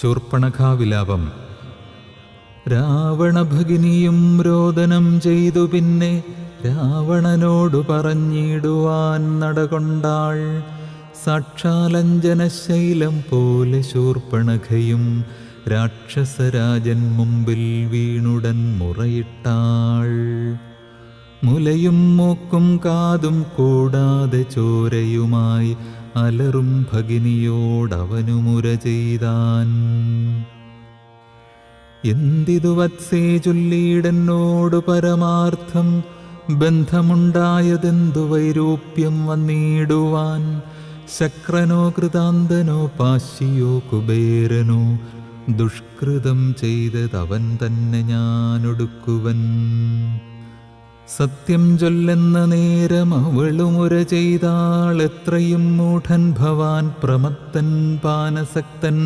ശൂർപ്പണഖാവിലാപം. രാവണഭഗിനിയും രോദനം ചെയ്തു പിന്നെ രാവണനോടു പറഞ്ഞിടുവാൻ നടകൊണ്ടാൾ. സാക്ഷാലഞ്ജനശൈലം പോലെ ശൂർപ്പണഖയും രാക്ഷസരാജൻ മുമ്പിൽ വീണുടൻ മുറയിട്ടാൾ. മുലയും മൂക്കും കാതും കൂടാതെ ചോരയുമായി അലറും ഭഗിനിയോടവനു മുര ചെയ്താൻ. എന്തിതു വത്സേ ചൊല്ലിയിടെന്നോടു പരമാർത്ഥം ബന്ധമുണ്ടായതെന്തു വൈരൂപ്യം വന്നിടുവാൻ. ശക്രനോ കൃതാന്തനോ പാശിയോ കുബേരനോ ദുഷ്കൃതം ചെയ്തതവൻ തന്നെ ഞാനൊടുക്കുവൻ. സത്യം ചൊല്ലെന്ന നേരം അവളുമുര ചെയ്താൾ എത്രയും മൂഢൻ ഭവാൻ പ്രമത്തൻ പാനസക്തൻ.